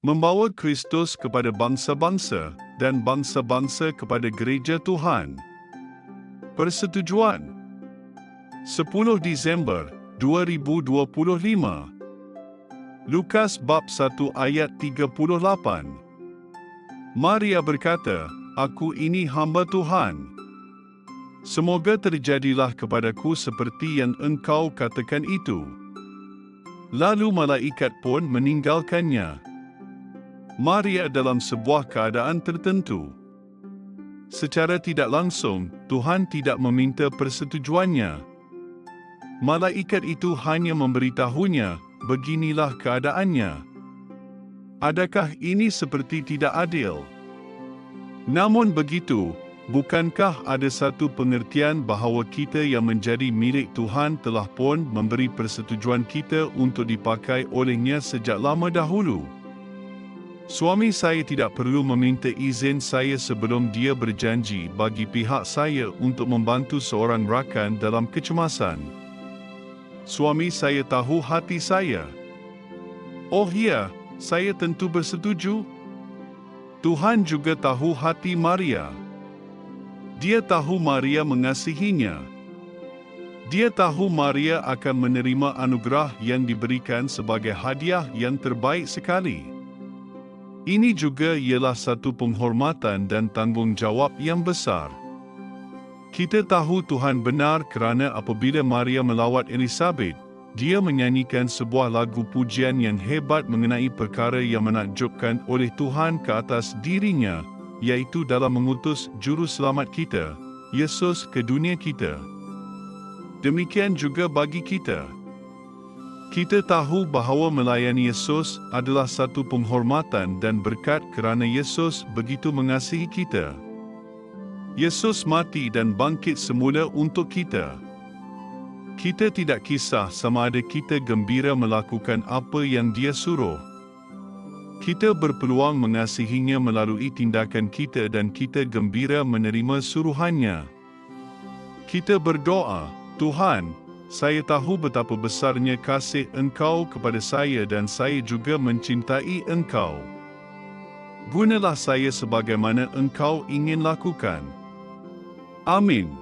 membawa Kristus kepada bangsa-bangsa dan bangsa-bangsa kepada gereja Tuhan. Persetujuan 10 Disember 2025 Lukas bab 1 ayat 38 Maria berkata, Aku ini hamba Tuhan. Semoga terjadilah kepadaku seperti yang engkau katakan itu. Lalu malaikat pun meninggalkannya. Maria dalam sebuah keadaan tertentu. Secara tidak langsung, Tuhan tidak meminta persetujuannya. Malaikat itu hanya memberitahunya, beginilah keadaannya. Adakah ini seperti tidak adil? Namun begitu, bukankah ada satu pengertian bahawa kita yang menjadi milik Tuhan telah pun memberi persetujuan kita untuk dipakai olehnya sejak lama dahulu? Suami saya tidak perlu meminta izin saya sebelum dia berjanji bagi pihak saya untuk membantu seorang rakan dalam kecemasan. Suami saya tahu hati saya. Oh ya, saya tentu bersetuju. Tuhan juga tahu hati Maria. Dia tahu Maria mengasihinya. Dia tahu Maria akan menerima anugerah yang diberikan sebagai hadiah yang terbaik sekali. Ini juga ialah satu penghormatan dan tanggungjawab yang besar. Kita tahu Tuhan benar kerana apabila Maria melawat Elizabeth, dia menyanyikan sebuah lagu pujian yang hebat mengenai perkara yang menakjubkan oleh Tuhan ke atas dirinya, iaitu dalam mengutus juru selamat kita, Yesus ke dunia kita. Demikian juga bagi kita. Kita tahu bahawa melayani Yesus adalah satu penghormatan dan berkat kerana Yesus begitu mengasihi kita. Yesus mati dan bangkit semula untuk kita. Kita tidak kisah sama ada kita gembira melakukan apa yang dia suruh. Kita berpeluang mengasihinya melalui tindakan kita dan kita gembira menerima suruhannya. Kita berdoa, Tuhan, saya tahu betapa besarnya kasih engkau kepada saya dan saya juga mencintai engkau. Gunalah saya sebagaimana engkau ingin lakukan. Amin.